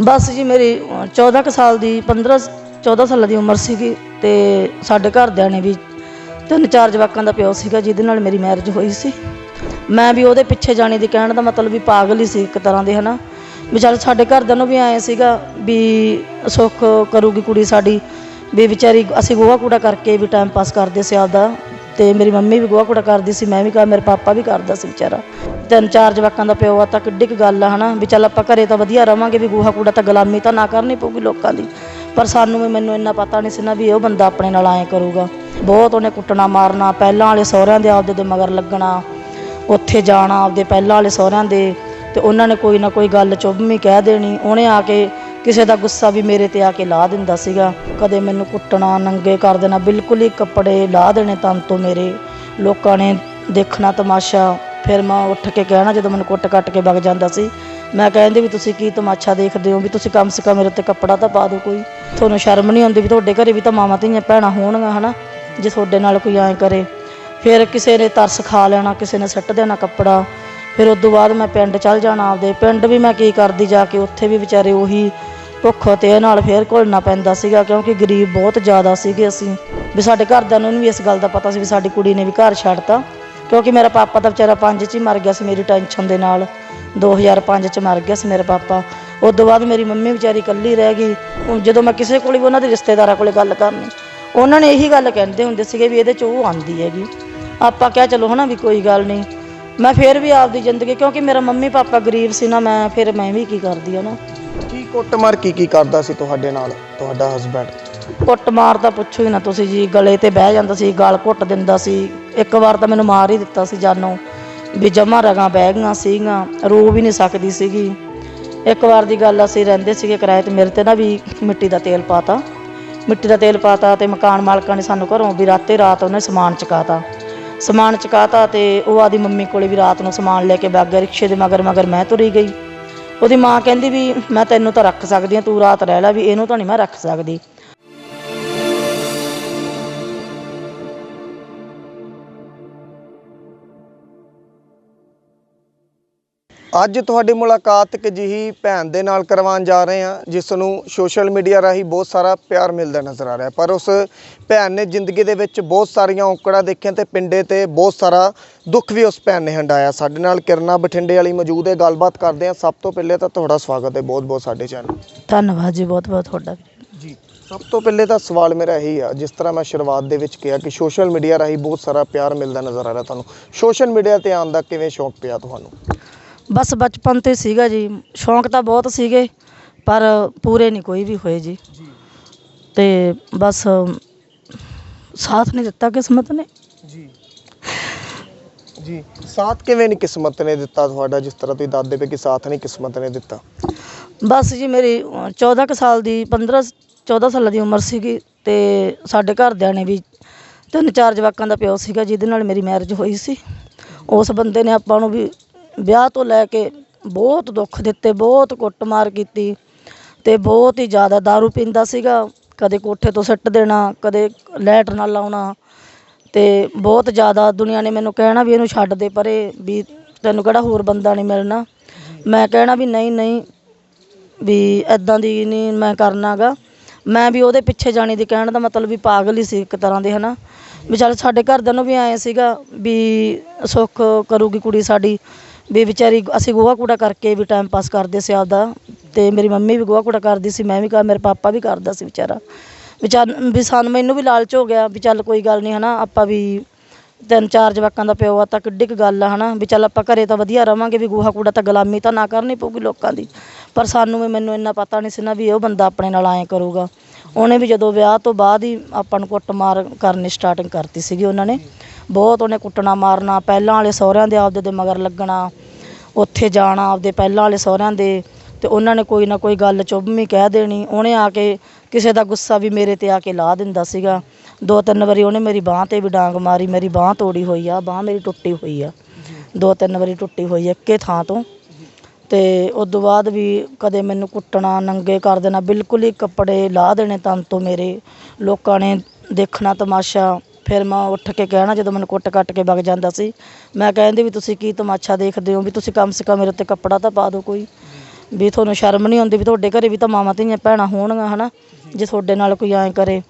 ਬਸ ਜੀ ਮੇਰੀ ਅ, 14 ਕੁ ਸਾਲ ਦੀ 15 14 ਸਾਲਾਂ ਦੀ ਉਮਰ ਸੀਗੀ ਤੇ ਸਾਡੇ ਘਰਦਿਆਂ ਨੇ ਵੀ ਤਿੰਨ ਚਾਰ ਜਵਾਕਾਂ ਦਾ ਪਿਓ ਸੀਗਾ ਜਿਹਦੇ ਨਾਲ ਮੇਰੀ ਮੈਰਿਜ ਹੋਈ ਸੀ। ਮੈਂ ਵੀ ਉਹਦੇ ਪਿੱਛੇ ਜਾਣੇ ਦੀ ਕਹਿਣ ਦਾ ਮਤਲਬ ਵੀ ਪਾਗਲ ਹੀ ਸੀ ਇੱਕ ਤਰ੍ਹਾਂ ਦੇ ਹਨਾ। ਵੀ ਚੱਲ ਸਾਡੇ ਘਰਦਿਆਂ ਨੂੰ ਵੀ ਆਏ ਸੀਗਾ ਵੀ ਸੁੱਖ ਕਰੂਗੀ ਕੁੜੀ ਸਾਡੀ ਵੀ ਵਿਚਾਰੀ ਅਸੀਂ ਗੋਹਾ ਕੂੜਾ ਕਰਕੇ ਵੀ ਟਾਈਮ ਪਾਸ ਕਰਦੇ ਸੀ ਆਪਦਾ। ਤੇ ਮੇਰੀ ਮੰਮੀ ਵੀ ਗੋਹਾ ਕੂੜਾ ਕਰਦੀ ਸੀ, ਮੈਂ ਵੀ ਕਰ, ਮੇਰੇ ਪਾਪਾ ਵੀ ਕਰਦਾ ਸੀ ਵਿਚਾਰਾ। ਤਿੰਨ ਚਾਰ ਜਵਾਕਾਂ ਦਾ ਪਿਓ ਆ ਤਾਂ ਕਿੱਡੀ ਕੁ ਗੱਲ ਆ, ਹਨਾ? ਵੀ ਚੱਲ ਆਪਾਂ ਘਰੇ ਤਾਂ ਵਧੀਆ ਰਵਾਂਗੇ, ਵੀ ਗੋਹਾ ਕੂੜਾ ਤਾਂ ਗੁਲਾਮੀ ਤਾਂ ਨਾ ਕਰਨੀ ਪਊਗੀ ਲੋਕਾਂ ਦੀ। ਪਰ ਸਾਨੂੰ ਵੀ ਮੈਨੂੰ ਇੰਨਾ ਪਤਾ ਨਹੀਂ ਸੀ ਨਾ ਵੀ ਉਹ ਬੰਦਾ ਆਪਣੇ ਨਾਲ ਐਂ ਕਰੂਗਾ। ਬਹੁਤ ਉਹਨੇ ਕੁੱਟਣਾ ਮਾਰਨਾ, ਪਹਿਲਾਂ ਵਾਲੇ ਸਹੁਰਿਆਂ ਦੇ ਆਪਦੇ ਦੇ ਮਗਰ ਲੱਗਣਾ, ਉੱਥੇ ਜਾਣਾ ਆਪਦੇ ਪਹਿਲਾਂ ਵਾਲੇ ਸਹੁਰਿਆਂ ਦੇ, ਤੇ ਉਹਨਾਂ ਨੇ ਕੋਈ ਨਾ ਕੋਈ ਗੱਲ ਚੁੱਭਵੀਂ ਕਹਿ ਦੇਣੀ। ਉਹਨੇ ਆ ਕੇ ਕਿਸੇ ਦਾ ਗੁੱਸਾ ਵੀ ਮੇਰੇ ਤੇ ਆ ਕੇ ਲਾ ਦਿੰਦਾ ਸੀਗਾ। ਕਦੇ ਮੈਨੂੰ ਕੁੱਟਣਾ, ਨੰਗੇ ਕਰ ਦੇਣਾ, ਬਿਲਕੁਲ ਹੀ ਕੱਪੜੇ ਲਾ ਦੇਣੇ ਤਨ ਤੋਂ ਮੇਰੇ। ਲੋਕਾਂ ਨੇ ਦੇਖਣਾ ਤਮਾਸ਼ਾ, ਫਿਰ ਮੈਂ ਉੱਠ ਕੇ ਕਹਿਣਾ ਜਦੋਂ ਮੈਨੂੰ ਕੁੱਟ ਕੱਟ ਕੇ ਵਗ ਜਾਂਦਾ ਸੀ। ਮੈਂ ਕਹਿੰਦੀ ਵੀ ਤੁਸੀਂ ਕੀ ਤਮਾਸ਼ਾ ਦੇਖਦੇ ਹੋ ਵੀ ਤੁਸੀਂ ਕਮ ਸੇ ਕਮ ਮੇਰੇ ਉੱਤੇ ਕੱਪੜਾ ਤਾਂ ਪਾ ਦਿਓ ਕੋਈ। ਤੁਹਾਨੂੰ ਸ਼ਰਮ ਨਹੀਂ ਆਉਂਦੀ ਵੀ ਤੁਹਾਡੇ ਘਰੇ ਵੀ ਤਾਂ ਮਾਵਾਂ ਧੀਆਂ ਭੈਣਾਂ ਹੋਣਗੀਆਂ, ਹਨਾ? ਜੇ ਤੁਹਾਡੇ ਨਾਲ ਕੋਈ ਐਂ ਕਰੇ। ਫਿਰ ਕਿਸੇ ਨੇ ਤਰਸ ਖਾ ਲੈਣਾ, ਕਿਸੇ ਨੇ ਸੱਟ ਦੇਣਾ ਕੱਪੜਾ। ਫਿਰ ਉਸ ਤੋਂ ਬਾਅਦ ਮੈਂ ਪਿੰਡ ਚੱਲ ਜਾਣਾ ਆਪਦੇ। ਪਿੰਡ ਵੀ ਮੈਂ ਕੀ ਕਰਦੀ ਜਾ ਕੇ, ਉੱਥੇ ਵੀ ਵਿਚਾਰੇ ਉਹੀ ਭੁੱਖ ਤੇ ਇਹ ਨਾਲ ਫੇਰ ਘੁਲਣਾ ਪੈਂਦਾ ਸੀਗਾ, ਕਿਉਂਕਿ ਗਰੀਬ ਬਹੁਤ ਜ਼ਿਆਦਾ ਸੀਗੇ ਅਸੀਂ। ਵੀ ਸਾਡੇ ਘਰਦਿਆਂ ਨੂੰ ਵੀ ਇਸ ਗੱਲ ਦਾ ਪਤਾ ਸੀ ਵੀ ਸਾਡੀ ਕੁੜੀ ਨੇ ਵੀ ਘਰ ਛੱਡਤਾ, ਕਿਉਂਕਿ ਮੇਰਾ ਪਾਪਾ ਤਾਂ ਵਿਚਾਰਾ ਪੰਜ 'ਚ ਹੀ ਮਰ ਗਿਆ ਸੀ ਮੇਰੀ ਟੈਨਸ਼ਨ ਦੇ ਨਾਲ। 2005 'ਚ ਮਰ ਗਿਆ ਸੀ ਮੇਰਾ ਪਾਪਾ। ਉਸ ਤੋਂ ਬਾਅਦ ਮੇਰੀ ਮੰਮੀ ਵਿਚਾਰੀ ਇਕੱਲੀ ਰਹਿ ਗਈ। ਹੁਣ ਜਦੋਂ ਮੈਂ ਕਿਸੇ ਕੋਲ ਵੀ ਉਹਨਾਂ ਦੇ ਰਿਸ਼ਤੇਦਾਰਾਂ ਕੋਲੇ ਗੱਲ ਕਰਨੀ, ਉਹਨਾਂ ਨੇ ਇਹੀ ਗੱਲ ਕਹਿੰਦੇ ਹੁੰਦੇ ਸੀਗੇ ਵੀ ਇਹਦੇ 'ਚ ਉਹ ਆਂਦੀ ਹੈਗੀ। ਆਪਾਂ ਕਿਹਾ ਚਲੋ ਹਨਾ ਵੀ ਕੋਈ ਗੱਲ ਨਹੀਂ। ਮੈਂ ਫਿਰ ਵੀ ਆਪਦੀ ਜ਼ਿੰਦਗੀ, ਕਿਉਂਕਿ ਮੇਰਾ ਮੰਮੀ ਪਾਪਾ ਗਰੀਬ ਸੀ ਨਾ, ਮੈਂ ਫਿਰ ਮੈਂ ਵੀ ਕੀ ਕਰਦੀ ਆ ਨਾ। ਕੁੱਟਮਾਰ ਕੀ ਕੀ ਕਰਦਾ ਸੀ ਤੁਹਾਡੇ ਨਾਲ, ਤੁਹਾਡਾ ਹਸਬੰਡ ਕੁੱਟ ਮਾਰ ਤਾਂ ਪੁੱਛੋ ਹੀ ਨਾ ਤੁਸੀਂ ਜੀ, ਗਲੇ ਤੇ ਬਹਿ ਜਾਂਦਾ ਸੀ, ਗਲ ਘੁੱਟ ਦਿੰਦਾ ਸੀ। ਇੱਕ ਵਾਰ ਤਾਂ ਮੈਨੂੰ ਮਾਰ ਹੀ ਦਿੱਤਾ ਸੀ ਜਾਨੋਂ, ਵੀ ਜਮਾ ਰਗਾਂ ਬਹਿ ਗਈਆਂ ਸੀਗੀਆਂ, ਰੋ ਵੀ ਨਹੀਂ ਸਕਦੀ ਸੀਗੀ। ਇੱਕ ਵਾਰ ਦੀ ਗੱਲ ਅਸੀਂ ਰਹਿੰਦੇ ਸੀਗੇ ਕਿਰਾਏ ਤੇ, ਮੇਰੇ ਤੇ ਨਾ ਵੀ ਮਿੱਟੀ ਦਾ ਤੇਲ ਪਾਤਾ। ਮਿੱਟੀ ਦਾ ਤੇਲ ਪਾਤਾ ਤੇ ਮਕਾਨ ਮਾਲਕਾਂ ਨੇ ਸਾਨੂੰ ਘਰੋਂ ਵੀ ਰਾਤੇ ਰਾਤ ਉਹਨੇ ਸਮਾਨ ਚਕਾਤਾ। ਸਮਾਨ ਚਕਾਤਾ ਤੇ ਉਹ ਆਦੀ ਮੰਮੀ ਕੋਲੇ ਵੀ ਰਾਤ ਨੂੰ ਸਮਾਨ ਲੈ ਕੇ ਵਗ ਗਿਆ ਰਿਕਸ਼ੇ ਦੇ ਮਗਰ ਮਗਰ ਮੈਂ ਤੁਰੀ ਗਈ। ਉਹਦੀ ਮਾਂ ਕਹਿੰਦੀ ਵੀ ਮੈਂ ਤੈਨੂੰ ਤਾਂ ਰੱਖ ਸਕਦੀ ਹਾਂ, ਤੂੰ ਰਾਤ ਰਹਿ ਲੈ ਵੀ ਇਹਨੂੰ ਤਾਂ ਨਹੀਂ ਮੈਂ ਰੱਖ ਸਕਦੀ। ਅੱਜ ਤੁਹਾਡੀ ਮੁਲਾਕਾਤ ਇੱਕ ਜਿਹੀ ਭੈਣ ਦੇ ਨਾਲ ਕਰਵਾਉਣ ਜਾ ਰਹੇ ਹਾਂ ਜਿਸ ਨੂੰ ਸੋਸ਼ਲ ਮੀਡੀਆ ਰਾਹੀਂ ਬਹੁਤ ਸਾਰਾ ਪਿਆਰ ਮਿਲਦਾ ਨਜ਼ਰ ਆ ਰਿਹਾ ਪਰ ਉਸ ਭੈਣ ਨੇ ਜ਼ਿੰਦਗੀ ਦੇ ਵਿੱਚ ਬਹੁਤ ਸਾਰੀਆਂ ਔਕੜਾਂ ਦੇਖੀਆਂ ਤੇ ਪਿੰਡੇ ਤੇ ਬਹੁਤ ਸਾਰਾ ਦੁੱਖ ਵੀ ਉਸ ਭੈਣ ਨੇ ਹੰਡਾਇਆ। ਸਾਡੇ ਨਾਲ ਕਿਰਨਾ ਬਠਿੰਡੇ ਵਾਲੀ ਮੌਜੂਦ ਹੈ ਗੱਲਬਾਤ ਕਰਦੇ ਹਾਂ। ਸਭ ਤੋਂ ਪਹਿਲੇ ਤਾਂ ਤੁਹਾਡਾ ਸਵਾਗਤ ਹੈ ਬਹੁਤ ਬਹੁਤ ਸਾਡੇ ਚੈਨਲ ਧੰਨਵਾਦ ਜੀ ਬਹੁਤ ਬਹੁਤ ਤੁਹਾਡਾ। ਜੀ ਸਭ ਤੋਂ ਪਹਿਲੇ ਤਾਂ ਸਵਾਲ ਮੇਰਾ ਇਹੀ ਆ ਜਿਸ ਤਰ੍ਹਾਂ ਮੈਂ ਸ਼ੁਰੂਆਤ ਦੇ ਵਿੱਚ ਕਿਹਾ ਕਿ ਸੋਸ਼ਲ ਮੀਡੀਆ ਰਾਹੀਂ ਬਹੁਤ ਸਾਰਾ ਪਿਆਰ ਮਿਲਦਾ ਨਜ਼ਰ ਆ ਰਿਹਾ ਤੁਹਾਨੂੰ। ਸੋਸ਼ਲ ਮੀਡੀਆ ਤੇ ਆਉਣ ਦਾ ਕਿਵੇਂ ਸ਼ੌਂਕ ਪਿਆ ਤੁਹਾਨੂੰ? ਬਸ ਬਚਪਨ ਤੋਂ ਸੀਗਾ ਜੀ। ਸ਼ੌਂਕ ਤਾਂ ਬਹੁਤ ਸੀਗੇ ਪਰ ਪੂਰੇ ਨਹੀਂ ਕੋਈ ਵੀ ਹੋਏ ਜੀ। ਤੇ ਬਸ ਸਾਥ ਨਹੀਂ ਦਿੱਤਾ ਕਿਸਮਤ ਨੇ। ਜੀ। ਜੀ। ਸਾਥ ਕਿਵੇਂ ਨਹੀਂ ਕਿਸਮਤ ਨੇ ਦਿੱਤਾ ਤੁਹਾਡਾ? ਜਿਸ ਤਰ੍ਹਾਂ ਤੁਸੀਂ ਦੱਸਦੇ ਪਏ ਕਿ ਸਾਥ ਨਹੀਂ ਕਿਸਮਤ ਨੇ ਦਿੱਤਾ। ਬਸ ਜੀ ਮੇਰੀ ਅ, 14 ਕੁ ਸਾਲ ਦੀ 15 14 ਸਾਲਾਂ ਦੀ ਉਮਰ ਸੀਗੀ ਤੇ ਸਾਡੇ ਘਰਦਿਆਂ ਨੇ ਵੀ ਤਿੰਨ ਚਾਰ ਜਵਾਕਾਂ ਦਾ ਪਿਓ ਸੀਗਾ ਜਿਹਦੇ ਨਾਲ ਮੇਰੀ ਮੈਰਿਜ ਹੋਈ ਸੀ। ਉਸ ਬੰਦੇ ਨੇ ਆਪਾਂ ਨੂੰ ਵੀ ਵਿਆਹ ਤੋਂ ਲੈ ਕੇ ਬਹੁਤ ਦੁੱਖ ਦਿੱਤੇ, ਬਹੁਤ ਕੁੱਟਮਾਰ ਕੀਤੀ ਅਤੇ ਬਹੁਤ ਹੀ ਜ਼ਿਆਦਾ ਦਾਰੂ ਪੀਂਦਾ ਸੀਗਾ, ਕਦੇ ਕੋਠੇ ਤੋਂ ਸੱਟ ਦੇਣਾ, ਕਦੇ ਲੈਟ ਨਾਲ ਲਾਉਣਾ ਅਤੇ ਬਹੁਤ ਜ਼ਿਆਦਾ ਦੁਨੀਆ ਨੇ ਮੈਨੂੰ ਕਹਿਣਾ ਵੀ ਇਹਨੂੰ ਛੱਡ ਦੇ ਪਰੇ ਵੀ ਤੈਨੂੰ ਕਿਹੜਾ ਹੋਰ ਬੰਦਾ ਨਹੀਂ ਮਿਲਣਾ। ਮੈਂ ਕਹਿਣਾ ਵੀ ਨਹੀਂ ਨਹੀਂ ਵੀ ਐਦਾਂ ਦੀ ਨਹੀਂ ਮੈਂ ਕਰਨਾਗਾ ਮੈਂ ਵੀ ਉਹਦੇ ਪਿੱਛੇ ਜਾਣੇ ਦੀ ਕਹਿਣ ਦਾ ਮਤਲਬ ਵੀ ਪਾਗਲ ਹੀ ਸੀ ਇੱਕ ਤਰ੍ਹਾਂ ਦੇ, ਹਨਾ। ਵੀ ਚੱਲ ਸਾਡੇ ਘਰਦਿਆਂ ਨੂੰ ਵੀ ਐਂ ਸੀਗਾ ਵੀ ਸੁੱਖ ਕਰੂਗੀ ਕੁੜੀ ਸਾਡੀ ਵੀ ਵਿਚਾਰੀ ਅਸੀਂ ਗੋਹਾ ਕੂੜਾ ਕਰਕੇ ਵੀ ਟਾਈਮ ਪਾਸ ਕਰਦੇ ਸੀ ਆਪਦਾ ਤੇ ਮੇਰੀ ਮੰਮੀ ਵੀ ਗੋਹਾ ਕੂੜਾ ਕਰਦੀ ਸੀ, ਮੈਂ ਵੀ ਕਰ, ਮੇਰੇ ਪਾਪਾ ਵੀ ਕਰਦਾ ਸੀ ਵਿਚਾਰਾ। ਵੀ ਵੀ ਸਾਨੂੰ ਮੈਨੂੰ ਵੀ ਲਾਲਚ ਹੋ ਗਿਆ ਵੀ ਚੱਲ ਕੋਈ ਗੱਲ ਨਹੀਂ ਹਨਾ, ਆਪਾਂ ਵੀ ਤਿੰਨ ਚਾਰ ਜਵਾਕਾਂ ਦਾ ਪਿਓ ਆ ਤਾਂ ਕਿੱਡੀ ਕੁ ਗੱਲ ਆ ਹਨਾ, ਵੀ ਚੱਲ ਆਪਾਂ ਘਰੇ ਤਾਂ ਵਧੀਆ ਰਵਾਂਗੇ, ਵੀ ਗੋਹਾ ਕੂੜਾ ਤਾਂ ਗੁਲਾਮੀ ਤਾਂ ਨਾ ਕਰਨੀ ਪਊਗੀ ਲੋਕਾਂ ਦੀ। ਪਰ ਸਾਨੂੰ ਵੀ ਮੈਨੂੰ ਇੰਨਾ ਪਤਾ ਨਹੀਂ ਸੀ ਨਾ ਵੀ ਉਹ ਬੰਦਾ ਆਪਣੇ ਨਾਲ ਐਂ ਕਰੂਗਾ। ਉਹਨੇ ਵੀ ਜਦੋਂ ਵਿਆਹ ਤੋਂ ਬਾਅਦ ਹੀ ਆਪਾਂ ਨੂੰ ਕੁੱਟਮਾਰ ਕਰਨੀ ਸਟਾਰਟਿੰਗ ਕਰਤੀ ਸੀਗੀ ਉਹਨਾਂ ਨੇ। ਬਹੁਤ ਉਹਨੇ ਕੁੱਟਣਾ ਮਾਰਨਾ, ਪਹਿਲਾਂ ਵਾਲੇ ਸਹੁਰਿਆਂ ਦੇ ਆਪਦੇ ਦੇ ਮਗਰ ਲੱਗਣਾ, ਉੱਥੇ ਜਾਣਾ ਆਪਦੇ ਪਹਿਲਾਂ ਵਾਲੇ ਸਹੁਰਿਆਂ ਦੇ ਤੇ ਉਹਨਾਂ ਨੇ ਕੋਈ ਨਾ ਕੋਈ ਗੱਲ ਚੁੱਭਵੀਂ ਕਹਿ ਦੇਣੀ। ਉਹਨੇ ਆ ਕੇ ਕਿਸੇ ਦਾ ਗੁੱਸਾ ਵੀ ਮੇਰੇ ਤੇ ਆ ਕੇ ਲਾ ਦਿੰਦਾ ਸੀਗਾ। ਦੋ ਤਿੰਨ ਵਾਰੀ ਉਹਨੇ ਮੇਰੀ ਬਾਹ ਤੇ ਵੀ ਡਾਂਗ ਮਾਰੀ, ਮੇਰੀ ਬਾਹ ਤੋੜੀ ਹੋਈ ਆ, ਬਾਹ ਮੇਰੀ ਟੁੱਟੀ ਹੋਈ ਆ। ਦੋ ਤਿੰਨ ਵਾਰੀ ਟੁੱਟੀ ਹੋਈ ਆ, ਇੱਕੇ ਥਾਂ ਤੋਂ। ਤੇ ਉਸ ਤੋਂ ਬਾਅਦ ਵੀ ਕਦੇ ਮੈਨੂੰ ਕੁੱਟਣਾ, ਨੰਗੇ ਕਰ ਦੇਣਾ, ਬਿਲਕੁਲ ਹੀ ਕੱਪੜੇ ਲਾਹ ਦੇਣੇ ਤਨ ਤੋਂ ਮੇਰੇ। ਲੋਕਾਂ ਨੇ ਦੇਖਣਾ ਤਮਾਸ਼ਾ, ਫਿਰ ਮੈਂ ਉੱਠ ਕੇ ਕਹਿਣਾ ਜਦੋਂ ਮੈਨੂੰ ਕੁੱਟ ਕੱਟ ਕੇ ਵਗ ਜਾਂਦਾ ਸੀ। ਮੈਂ ਕਹਿੰਦੀ ਵੀ ਤੁਸੀਂ ਕੀ ਤਮਾਸ਼ਾ ਦੇਖਦੇ ਹੋ? ਵੀ ਤੁਸੀਂ ਕਮ ਸੇ ਕਮ ਮੇਰੇ ਉੱਤੇ ਕੱਪੜਾ ਤਾਂ ਪਾ ਦਿਓ ਕੋਈ। ਵੀ ਤੁਹਾਨੂੰ ਸ਼ਰਮ ਨਹੀਂ ਆਉਂਦੀ ਵੀ ਤੁਹਾਡੇ ਘਰੇ ਵੀ ਤਾਂ ਮਾਵਾਂ ਧੀਆਂ ਭੈਣਾਂ ਹੋਣਗੀਆਂ, ਹਨਾ? ਜੇ ਤੁਹਾਡੇ ਨਾਲ ਕੋਈ ਐਂ ਕਰੇ।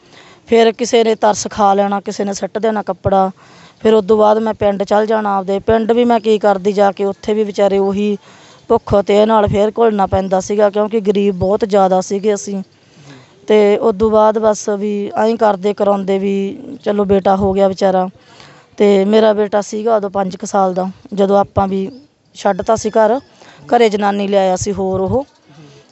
ਫਿਰ ਕਿਸੇ ਨੇ ਤਰਸ ਖਾ ਲੈਣਾ, ਕਿਸੇ ਨੇ ਸੱਟ ਦੇਣਾ ਕੱਪੜਾ। ਫਿਰ ਉਸ ਤੋਂ ਬਾਅਦ ਮੈਂ ਪਿੰਡ ਚੱਲ ਜਾਣਾ ਆਪਦੇ। ਪਿੰਡ ਵੀ ਮੈਂ ਕੀ ਕਰਦੀ ਜਾ ਕੇ, ਉੱਥੇ ਵੀ ਵਿਚਾਰੇ ਉਹੀ ਭੁੱਖ ਤੇ ਇਹ ਨਾਲ ਫੇਰ ਘੁਲਣਾ ਪੈਂਦਾ ਸੀਗਾ ਕਿਉਂਕਿ ਗਰੀਬ ਬਹੁਤ ਜ਼ਿਆਦਾ ਸੀਗੇ ਅਸੀਂ। ਤੇ ਉਸ ਤੋਂ ਬਾਅਦ ਬਸ ਵੀ ਐਂ ਕਰਦੇ ਕਰਾਉਂਦੇ ਵੀ ਚਲੋ ਬੇਟਾ ਹੋ ਗਿਆ ਵਿਚਾਰਾ। ਤੇ ਮੇਰਾ ਬੇਟਾ ਸੀਗਾ ਉਦੋਂ 5 ਕੁ ਸਾਲ ਦਾ। ਜਦੋਂ ਆਪਾਂ ਵੀ ਛੱਡਤਾ ਸੀ ਘਰ, ਘਰੇ ਜਨਾਨੀ ਲਿਆਇਆ ਸੀ ਹੋਰ ਉਹ।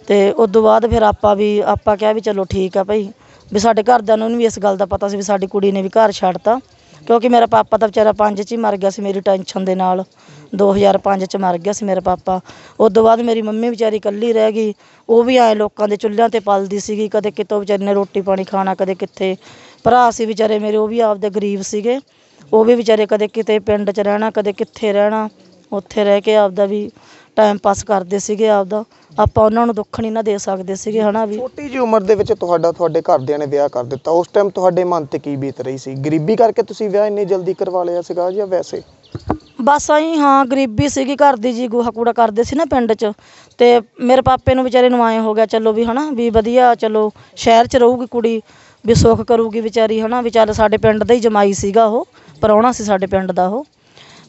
ਤੇ ਉਸ ਤੋਂ ਬਾਅਦ ਫਿਰ ਆਪਾਂ ਵੀ, ਆਪਾਂ ਕਿਹਾ ਵੀ ਚਲੋ ਠੀਕ ਆ ਭਾਈ। ਵੀ ਸਾਡੇ ਘਰਦਿਆਂ ਨੂੰ ਵੀ ਇਸ ਗੱਲ ਦਾ ਪਤਾ ਸੀ ਵੀ ਸਾਡੀ ਕੁੜੀ ਨੇ ਵੀ ਘਰ ਛੱਡਤਾ। ਕਿਉਂਕਿ ਮੇਰਾ ਪਾਪਾ ਤਾਂ ਵਿਚਾਰਾ ਪੰਜ 'ਚ ਹੀ ਮਰ ਗਿਆ ਸੀ, ਮੇਰੀ ਟੈਨਸ਼ਨ ਦੇ ਨਾਲ। 2005 'ਚ ਮਰ ਗਿਆ ਸੀ ਮੇਰਾ ਪਾਪਾ। ਉਸ ਤੋਂ ਬਾਅਦ ਮੇਰੀ ਮੰਮੀ ਵਿਚਾਰੀ ਇਕੱਲੀ ਰਹਿ ਗਈ। ਉਹ ਵੀ ਆਏ ਲੋਕਾਂ ਦੇ ਚੁੱਲ੍ਹਿਆਂ ਤੇ ਪਲਦੀ ਸੀਗੀ। ਕਦੇ ਕਿਤੋਂ ਵਿਚਾਰੀ ਨੇ ਰੋਟੀ ਪਾਣੀ ਖਾਣਾ, ਕਦੇ ਕਿੱਥੇ। ਭਰਾ ਸੀ ਵਿਚਾਰੇ ਮੇਰੇ, ਉਹ ਵੀ ਆਪਦੇ ਗਰੀਬ ਸੀਗੇ। ਉਹ ਵੀ ਵਿਚਾਰੇ ਕਦੇ ਕਿਤੇ ਪਿੰਡ 'ਚ ਰਹਿਣਾ, ਕਦੇ ਕਿੱਥੇ ਰਹਿਣਾ। ਉੱਥੇ ਰਹਿ ਕੇ ਆਪਦਾ ਵੀ ਟਾਈਮ ਪਾਸ ਕਰਦੇ ਸੀਗੇ ਆਪਦਾ। ਆਪਾਂ ਉਹਨਾਂ ਨੂੰ ਦੁੱਖ ਨਹੀਂ ਨਾ ਦੇ ਸਕਦੇ ਸੀਗੇ ਹਨਾ ਵੀ? ਛੋਟੀ ਜੀ ਉਮਰ ਦੇ ਵਿੱਚ ਤੁਹਾਡਾ ਤੁਹਾਡੇ ਘਰਦਿਆਂ ਨੇ ਵਿਆਹ ਕਰ ਦਿੱਤਾ। ਉਸ ਟਾਈਮ ਤੁਹਾਡੇ ਮਨ ਤੇ ਕੀ ਬੀਤ ਰਹੀ ਸੀ? ਗਰੀਬੀ ਕਰਕੇ ਤੁਸੀਂ ਵਿਆਹ ਇੰਨੀ ਜਲਦੀ ਕਰਵਾ ਲਿਆ ਸੀਗਾ ਜਾਂ ਵੈਸੇ? ਬਸ ਆਈ ਹਾਂ ਗਰੀਬੀ ਸੀਗੀ। ਘਰ ਦੀ ਜੀ ਗੋਹਾ ਕੂੜਾ ਕਰਦੇ ਸੀ ਨਾ ਪਿੰਡ 'ਚ। ਤੇ ਮੇਰੇ ਪਾਪੇ ਨੂੰ ਵਿਚਾਰੇ ਨੂੰ ਆਏ ਹੋ ਗਿਆ ਚਲੋ ਵੀ ਹਨਾ ਵੀ ਵਧੀਆ ਚਲੋ ਸ਼ਹਿਰ 'ਚ ਰਹੂਗੀ ਕੁੜੀ ਵੀ ਸੁੱਖ ਕਰੂਗੀ ਵਿਚਾਰੀ ਹਨਾ ਵੀ ਚੱਲ ਸਾਡੇ ਪਿੰਡ ਦਾ ਹੀ ਜਮਾਈ ਸੀਗਾ ਉਹ ਪ੍ਰਾਹੁਣਾ ਸੀ ਸਾਡੇ ਪਿੰਡ ਦਾ ਉਹ।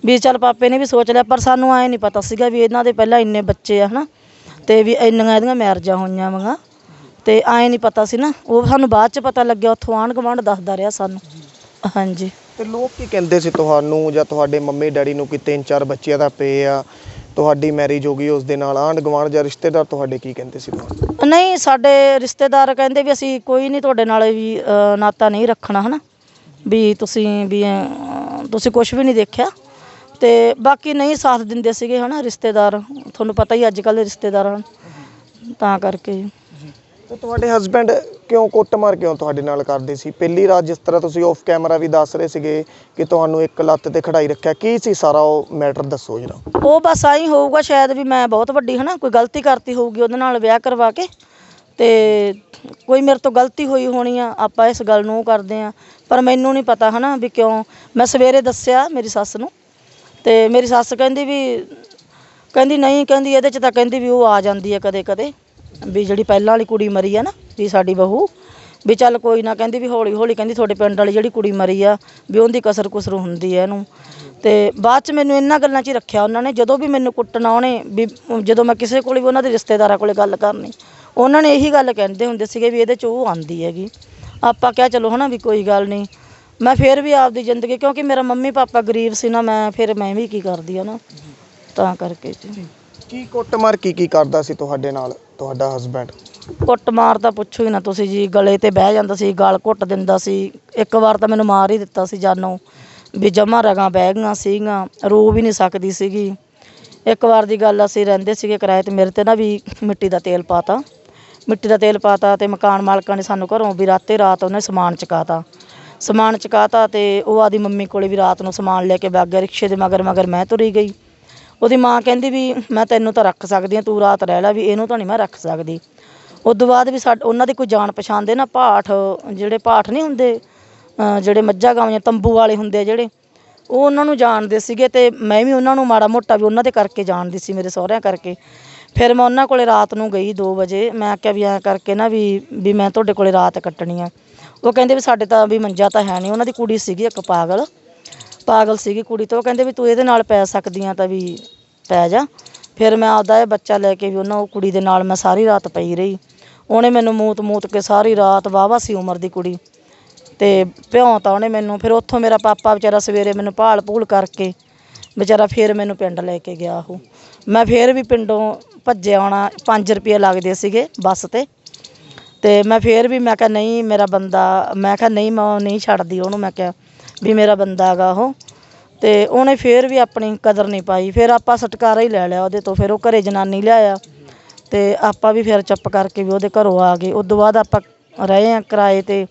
ਵੀ ਚੱਲ ਪਾਪੇ ਨੇ ਵੀ ਸੋਚ ਲਿਆ ਪਰ ਸਾਨੂੰ ਆਏ ਨਹੀਂ ਪਤਾ ਸੀਗਾ ਵੀ ਇਹਨਾਂ ਦੇ ਪਹਿਲਾਂ ਇੰਨੇ ਬੱਚੇ ਆ ਹਨਾ? ਤੇ ਵੀ ਇੰਨੀਆਂ ਇਹਦੀਆਂ ਮੈਰਿਜਾਂ ਹੋਈਆਂ ਵਾਂਗਾ ਤੇ ਆਏ ਨਹੀਂ ਪਤਾ ਸੀ ਨਾ ਉਹ ਸਾਨੂੰ ਬਾਅਦ 'ਚ ਪਤਾ ਲੱਗਿਆ ਉੱਥੋਂ ਆਂਢ ਗੁਆਂਢ ਦੱਸਦਾ ਰਿਹਾ ਸਾਨੂੰ। ਹਾਂਜੀ। ਤੇ ਲੋਕ ਕੀ ਕਹਿੰਦੇ ਸੀ ਤੁਹਾਨੂੰ ਜਾਂ ਤੁਹਾਡੇ ਮੰਮੀ ਡੈਡੀ ਨੂੰ ਕਿ ਤਿੰਨ ਚਾਰ ਬੱਚਿਆਂ ਦਾ ਪੇ ਆ ਤੁਹਾਡੀ ਮੈਰਿਜ ਹੋ ਗਈ ਉਸ ਦੇ ਨਾਲ ਆਂਢ ਗੁਆਂਢ ਜਾਂ ਰਿਸ਼ਤੇਦਾਰ ਤੁਹਾਡੇ ਕੀ ਕਹਿੰਦੇ ਸੀ ਨਹੀਂ ਸਾਡੇ ਰਿਸ਼ਤੇਦਾਰ ਕਹਿੰਦੇ ਵੀ ਅਸੀਂ ਕੋਈ ਨਹੀਂ ਤੁਹਾਡੇ ਨਾਲ ਵੀ ਅ, ਨਾਤਾ ਨਹੀਂ ਰੱਖਣਾ ਹਨਾ? ਵੀ ਤੁਸੀਂ ਵੀ ਅ, ਤੁਸੀਂ ਕੁਝ ਵੀ ਨਹੀਂ ਦੇਖਿਆ। ਤੇ ਬਾਕੀ ਨਹੀਂ ਸਾਥ ਦਿੰਦੇ ਸੀਗੇ ਹਨਾ ਰਿਸ਼ਤੇਦਾਰ। ਤੁਹਾਨੂੰ ਪਤਾ ਹੀ ਅੱਜ ਕੱਲ੍ਹ ਦੇ ਰਿਸ਼ਤੇਦਾਰ ਹਨ। ਤਾਂ ਕਰਕੇ। ਤੇ ਤੁਹਾਡੇ ਹਸਬੰਡ ਕਿਉਂ ਕੁੱਟਮਾਰ ਕਿਉਂ ਤੁਹਾਡੇ ਨਾਲ ਕਰਦੇ ਸੀ? ਪਹਿਲੀ ਰਾਤ ਜਿਸ ਤਰ੍ਹਾਂ ਤੁਸੀਂ ਆਫ ਕੈਮਰਾ ਵੀ ਦੱਸ ਰਹੇ ਸੀਗੇ ਕਿ ਤੁਹਾਨੂੰ ਇੱਕ ਲੱਤ ਤੇ ਖੜਾਈ ਰੱਖਿਆ ਕੀ ਸੀ ਸਾਰਾ ਉਹ ਮੈਟਰ ਦੱਸੋ ਜਰਾ। ਉਹ ਬਸ ਆਈ ਹੋਊਗਾ ਸ਼ਾਇਦ ਵੀ ਮੈਂ ਬਹੁਤ ਵੱਡੀ ਹਨਾ ਕੋਈ ਗਲਤੀ ਕਰਤੀ ਹੋਊਗੀ ਉਹਦੇ ਨਾਲ ਵਿਆਹ ਕਰਵਾ ਕੇ। ਤੇ ਕੋਈ ਮੇਰੇ ਤੋਂ ਗਲਤੀ ਹੋਈ ਹੋਣੀ ਆ ਆਪਾਂ ਇਸ ਗੱਲ ਨੂੰ ਕਰਦੇ ਆ। ਪਰ ਮੈਨੂੰ ਨਹੀਂ ਪਤਾ ਹਨਾ ਵੀ ਕਿਉਂ। ਮੈਂ ਸਵੇਰੇ ਦੱਸਿਆ ਮੇਰੀ ਸੱਸ ਨੂੰ ਤੇ ਮੇਰੀ ਸੱਸ ਕਹਿੰਦੀ ਵੀ, ਕਹਿੰਦੀ ਨਹੀਂ, ਕਹਿੰਦੀ ਇਹਦੇ ਚ ਤਾਂ ਕਹਿੰਦੀ ਵੀ ਉਹ ਆ ਜਾਂਦੀ ਹੈ ਕਦੇ ਕਦੇ, ਵੀ ਜਿਹੜੀ ਪਹਿਲਾਂ ਵਾਲੀ ਕੁੜੀ ਮਰੀ ਆ ਨਾ, ਵੀ ਸਾਡੀ ਬਹੂ, ਵੀ ਚੱਲ ਕੋਈ ਨਾ, ਕਹਿੰਦੀ ਵੀ ਹੌਲੀ ਹੌਲੀ, ਕਹਿੰਦੀ ਤੁਹਾਡੇ ਪਿੰਡ ਵਾਲੀ ਜਿਹੜੀ ਕੁੜੀ ਮਰੀ ਆ, ਵੀ ਉਹਦੀ ਕਸਰ ਕੁਸਰ ਹੁੰਦੀ ਹੈ ਇਹਨੂੰ। ਤੇ ਬਾਅਦ ਚ ਮੈਨੂੰ ਇਹਨਾਂ ਗੱਲਾਂ 'ਚ ਹੀ ਰੱਖਿਆ ਉਹਨਾਂ ਨੇ, ਜਦੋਂ ਵੀ ਮੈਨੂੰ ਕੁੱਟਣਾ ਉਹਨੇ, ਵੀ ਜਦੋਂ ਮੈਂ ਕਿਸੇ ਕੋਲ ਵੀ ਉਹਨਾਂ ਦੇ ਰਿਸ਼ਤੇਦਾਰਾਂ ਕੋਲੇ ਗੱਲ ਕਰਨੀ, ਉਹਨਾਂ ਨੇ ਇਹੀ ਗੱਲ ਕਹਿੰਦੇ ਹੁੰਦੇ ਸੀਗੇ ਵੀ ਇਹਦੇ 'ਚ ਉਹ ਆਂਦੀ ਹੈਗੀ। ਆਪਾਂ ਕਿਹਾ ਚਲੋ ਹਨਾ ਵੀ ਕੋਈ ਗੱਲ ਨਹੀਂ ਮੈਂ ਫਿਰ ਵੀ ਆਪਦੀ ਜ਼ਿੰਦਗੀ ਕਿਉਂਕਿ ਮੇਰਾ ਮੰਮੀ ਪਾਪਾ ਗਰੀਬ ਸੀ ਨਾ ਮੈਂ ਫਿਰ ਮੈਂ ਵੀ ਕੀ ਕਰਦੀ ਆ ਨਾ ਤਾਂ ਕਰਕੇ ਜੀ। ਕੀ ਕੁੱਟਮਾਰ ਕੀ ਕੀ ਕਰਦਾ ਸੀ ਤੁਹਾਡੇ ਨਾਲ ਤੁਹਾਡਾ ਹਸਬੰਡ ਕੁੱਟ ਮਾਰ ਤਾਂ ਪੁੱਛੋ ਹੀ ਨਾ ਤੁਸੀਂ ਜੀ ਗਲੇ ਤੇ ਬਹਿ ਜਾਂਦਾ ਸੀ ਗਲ ਘੁੱਟ ਦਿੰਦਾ ਸੀ ਇੱਕ ਵਾਰ ਤਾਂ ਮੈਨੂੰ ਮਾਰ ਹੀ ਦਿੱਤਾ ਸੀ ਜਾਨੋਂ ਵੀ ਜਮਾ ਰਗਾਂ ਬਹਿ ਗਈਆਂ ਸੀਗੀਆਂ ਰੋ ਵੀ ਨਹੀਂ ਸਕਦੀ ਸੀਗੀ। ਇੱਕ ਵਾਰ ਦੀ ਗੱਲ ਅਸੀਂ ਰਹਿੰਦੇ ਸੀਗੇ ਕਿਰਾਏ ਤੇ ਮੇਰੇ ਤੇ ਨਾ ਵੀ ਮਿੱਟੀ ਦਾ ਤੇਲ ਪਾਤਾ। ਮਿੱਟੀ ਦਾ ਤੇਲ ਪਾਤਾ ਤੇ ਮਕਾਨ ਮਾਲਕਾਂ ਨੇ ਸਾਨੂੰ ਘਰੋਂ ਵੀ ਰਾਤੇ ਰਾਤ ਉਹਨੇ ਸਮਾਨ ਚਕਾਤਾ ਸਮਾਨ ਚਕਾਤਾ ਤੇ ਉਹ ਆਦੀ ਮੰਮੀ ਕੋਲੇ ਵੀ ਰਾਤ ਨੂੰ ਸਮਾਨ ਲੈ ਕੇ ਵਗ ਗਿਆ, ਰਿਕਸ਼ੇ ਦੇ ਮਗਰ ਮਗਰ ਮੈਂ ਤੁਰੀ ਗਈ। ਉਹਦੀ ਮਾਂ ਕਹਿੰਦੀ ਵੀ, ਮੈਂ ਤੈਨੂੰ ਤਾਂ ਰੱਖ ਸਕਦੀ ਹਾਂ, ਤੂੰ ਰਾਤ ਰਹਿ ਲੈ ਵੀ ਇਹਨੂੰ ਤਾਂ ਨਹੀਂ ਮੈਂ ਰੱਖ ਸਕਦੀ। ਉਸ ਤੋਂ ਬਾਅਦ ਵੀ ਸਾਡ, ਉਹਨਾਂ ਦੀ ਕੋਈ ਜਾਣ ਪਛਾਣ ਦੇ ਨਾ ਪਾਠ, ਜਿਹੜੇ ਪਾਠ ਨਹੀਂ ਹੁੰਦੇ ਜਿਹੜੇ ਮੱਝਾਂ ਗਾਵਾਂ ਤੰਬੂ ਵਾਲੇ ਹੁੰਦੇ ਆ ਜਿਹੜੇ, ਉਹ ਉਹਨਾਂ ਨੂੰ ਜਾਣਦੇ ਸੀਗੇ ਤੇ ਮੈਂ ਵੀ ਉਹਨਾਂ ਨੂੰ ਮਾੜਾ ਮੋਟਾ ਵੀ ਉਹਨਾਂ ਦੇ ਕਰਕੇ ਜਾਣਦੀ ਸੀ ਮੇਰੇ ਸਹੁਰਿਆਂ ਕਰਕੇ। ਫਿਰ ਮੈਂ ਉਹਨਾਂ ਕੋਲੇ ਰਾਤ ਨੂੰ ਗਈ 2 ਵਜੇ, ਮੈਂ ਆਖਿਆ ਵੀ ਐਂ ਕਰਕੇ ਨਾ ਵੀ ਵੀ ਮੈਂ ਤੁਹਾਡੇ ਕੋਲੇ ਰਾਤ ਕੱਟਣੀ ਆ। ਉਹ ਕਹਿੰਦੇ ਵੀ ਸਾਡੇ ਤਾਂ ਵੀ ਮੰਜਾ ਤਾਂ ਹੈ ਨਹੀਂ, ਉਹਨਾਂ ਦੀ ਕੁੜੀ ਸੀਗੀ ਇੱਕ ਪਾਗਲ ਪਾਗਲ ਸੀਗੀ ਕੁੜੀ ਤੇ, ਉਹ ਕਹਿੰਦੇ ਵੀ ਤੂੰ ਇਹਦੇ ਨਾਲ ਪੈ ਸਕਦੀ ਆ ਤਾਂ ਵੀ ਪੈ ਜਾ। ਫਿਰ ਮੈਂ ਆਪਦਾ ਇਹ ਬੱਚਾ ਲੈ ਕੇ ਵੀ ਉਹਨਾਂ ਉਹ ਕੁੜੀ ਦੇ ਨਾਲ ਮੈਂ ਸਾਰੀ ਰਾਤ ਪਈ ਰਹੀ। ਉਹਨੇ ਮੈਨੂੰ ਮੂਤ ਮੂਤ ਕੇ ਸਾਰੀ ਰਾਤ ਵਾਹਵਾ ਸੀ ਉਮਰ ਦੀ ਕੁੜੀ। ਤੇ ਭਿਉਂ ਤਾਂ ਉਹਨੇ ਮੈਨੂੰ, ਫਿਰ ਉੱਥੋਂ ਮੇਰਾ ਪਾਪਾ ਵਿਚਾਰਾ ਸਵੇਰੇ ਮੈਨੂੰ ਭਾਲ ਭੂਲ ਕਰਕੇ ਵਿਚਾਰਾ ਫਿਰ ਮੈਨੂੰ ਪਿੰਡ ਲੈ ਕੇ ਗਿਆ ਉਹ। ਮੈਂ ਫਿਰ ਵੀ ਪਿੰਡੋਂ ਭੱਜਿਆ ਆਉਣਾ 5 ਰੁਪਏ ਲੱਗਦੇ ਸੀਗੇ ਬੱਸ ਤੇ। ਤੇ ਮੈਂ ਫੇਰ ਵੀ ਮੈਂ ਕਿਹਾ ਨਹੀਂ, ਮੇਰਾ ਬੰਦਾ, ਮੈਂ ਕਿਹਾ ਨਹੀਂ, ਮੈਂ ਉਹ ਨਹੀਂ ਛੱਡਦੀ ਉਹਨੂੰ, ਮੈਂ ਕਿਹਾ ਵੀ ਮੇਰਾ ਬੰਦਾ ਹੈਗਾ ਉਹ। ਤੇ ਉਹਨੇ ਫੇਰ ਵੀ ਆਪਣੀ ਕਦਰ ਨਹੀਂ ਪਾਈ, ਫਿਰ ਆਪਾਂ ਸਟਕਾਰਾ ਹੀ ਲੈ ਲਿਆ ਉਹਦੇ ਤੋਂ, ਫਿਰ ਉਹ ਘਰੇ ਜਨਾਨੀ ਲਿਆਇਆ। ਤੇ ਆਪਾਂ ਵੀ ਫਿਰ ਚੁੱਪ ਕਰਕੇ ਵੀ ਉਹਦੇ ਘਰੋਂ ਆ ਗਏ। ਉਸ ਤੋਂ ਬਾਅਦ ਆਪਾਂ ਰਹੇ ਆ ਕਿਰਾਏ ਤੇ,